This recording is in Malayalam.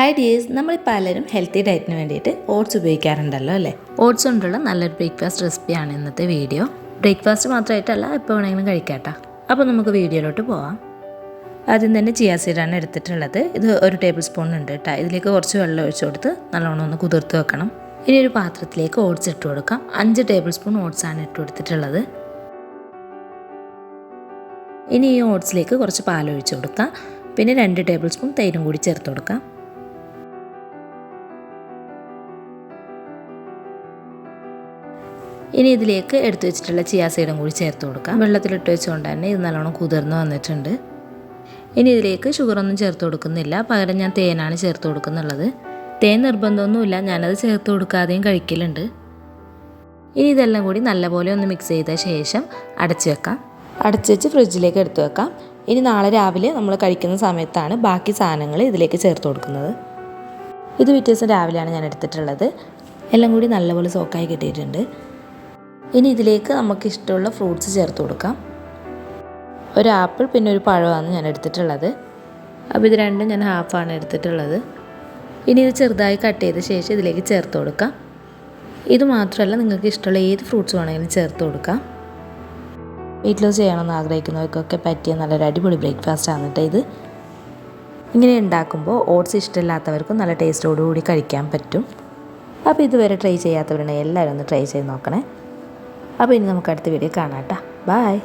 ഹായ് ഡിയേഴ്സ് നമ്മൾ പലരും ഹെൽത്തി ഡയറ്റിന് വേണ്ടിയിട്ട് ഓട്സ് ഉപയോഗിക്കാറുണ്ടല്ലോ അല്ലേ? ഓട്സ് കൊണ്ടുള്ള നല്ലൊരു ബ്രേക്ക്ഫാസ്റ്റ് റെസിപ്പിയാണ് ഇന്നത്തെ വീഡിയോ ബ്രേക്ക്ഫാസ്റ്റ് മാത്രമായിട്ടല്ല എപ്പോൾ വേണമെങ്കിലും കഴിക്കാട്ടോ. അപ്പോൾ നമുക്ക് വീഡിയോയിലോട്ട് പോവാം. ആദ്യം തന്നെ ചിയാ സീഡാണ് എടുത്തിട്ടുള്ളത്. ഇത് ഒരു ടേബിൾ സ്പൂൺ ഉണ്ട് കേട്ടോ ഇതിലേക്ക് കുറച്ച് വെള്ളം ഒഴിച്ചു കൊടുത്ത് നല്ലോണം ഒന്ന് കുതിർത്ത് വെക്കണം. ഇനി ഒരു പാത്രത്തിലേക്ക് ഓട്സ് ഇട്ട് കൊടുക്കാം. അഞ്ച് ടേബിൾ സ്പൂൺ ഓട്സാണ് ഇട്ട് കൊടുത്തിട്ടുള്ളത്. ഇനി ഈ ഓട്സിലേക്ക് കുറച്ച് പാൽ ഒഴിച്ച് കൊടുക്കാം. പിന്നെ രണ്ട് ടേബിൾ സ്പൂൺ തൈരും കൂടി ചേർത്ത് കൊടുക്കാം. ഇനി ഇതിലേക്ക് എടുത്തു വെച്ചിട്ടുള്ള ചിയാ സീഡും കൂടി ചേർത്ത് കൊടുക്കാം. വെള്ളത്തിലിട്ട് വെച്ചുകൊണ്ട് തന്നെ ഇത് നല്ലോണം കുതിർന്ന് വന്നിട്ടുണ്ട്. ഇനി ഇതിലേക്ക് ഷുഗറൊന്നും ചേർത്ത് കൊടുക്കുന്നില്ല. പകരം ഞാൻ തേനാണ് ചേർത്ത് കൊടുക്കുന്നുള്ളത്. തേൻ നിർബന്ധമൊന്നുമില്ല. ഞാനത് ചേർത്ത് കൊടുക്കാതെയും കഴിക്കലുണ്ട്. ഇനി ഇതെല്ലാം കൂടി നല്ലപോലെ ഒന്ന് മിക്സ് ചെയ്ത ശേഷം അടച്ചു വെക്കാം. അടച്ചു വെച്ച് ഫ്രിഡ്ജിലേക്ക് എടുത്തു വെക്കാം. ഇനി നാളെ രാവിലെ നമ്മൾ കഴിക്കുന്ന സമയത്താണ് ബാക്കി സാധനങ്ങൾ ഇതിലേക്ക് ചേർത്ത് കൊടുക്കുന്നത്. ഇത് പിറ്റേ ദിവസം രാവിലെയാണ് ഞാൻ എടുത്തിട്ടുള്ളത്. എല്ലാം കൂടി നല്ലപോലെ സോക്കായി കിട്ടിയിട്ടുണ്ട്. ഇനി ഇതിലേക്ക് നമുക്ക് ഇഷ്ടമുള്ള ഫ്രൂട്ട്സ് ചേർത്ത് കൊടുക്കാം. ഒരു ആപ്പിൾ പിന്നെ ഒരു പഴമാണ് ഞാൻ എടുത്തിട്ടുള്ളത്. അപ്പോൾ ഇത് രണ്ടും ഞാൻ ഹാഫാണ് എടുത്തിട്ടുള്ളത്. ഇനി ഇത് ചെറുതായി കട്ട് ചെയ്ത ശേഷം ഇതിലേക്ക് ചേർത്ത് കൊടുക്കാം. ഇത് മാത്രമല്ല നിങ്ങൾക്ക് ഇഷ്ടമുള്ള ഏത് ഫ്രൂട്ട്സ് വേണമെങ്കിലും ചേർത്ത് കൊടുക്കാം. വീട്ടിൽ ചെയ്യണമെന്ന് ആഗ്രഹിക്കുന്നവർക്കൊക്കെ പറ്റിയ നല്ലൊരു അടിപൊളി ബ്രേക്ക്ഫാസ്റ്റ് ആണ് കേട്ടോ ഇത്. ഇങ്ങനെ ഉണ്ടാക്കുമ്പോൾ ഓട്സ് ഇഷ്ടമില്ലാത്തവർക്കും നല്ല ടേസ്റ്റോടുകൂടി കഴിക്കാൻ പറ്റും. അപ്പോൾ ഇതുവരെ ട്രൈ ചെയ്യാത്തവരുണ്ടെങ്കിൽ എല്ലാവരും ഒന്ന് ട്രൈ ചെയ്ത് നോക്കണേ. അപ്പോൾ ഇനി നമുക്ക് അടുത്ത വീഡിയോ കാണാം കേട്ടോ. ബായ്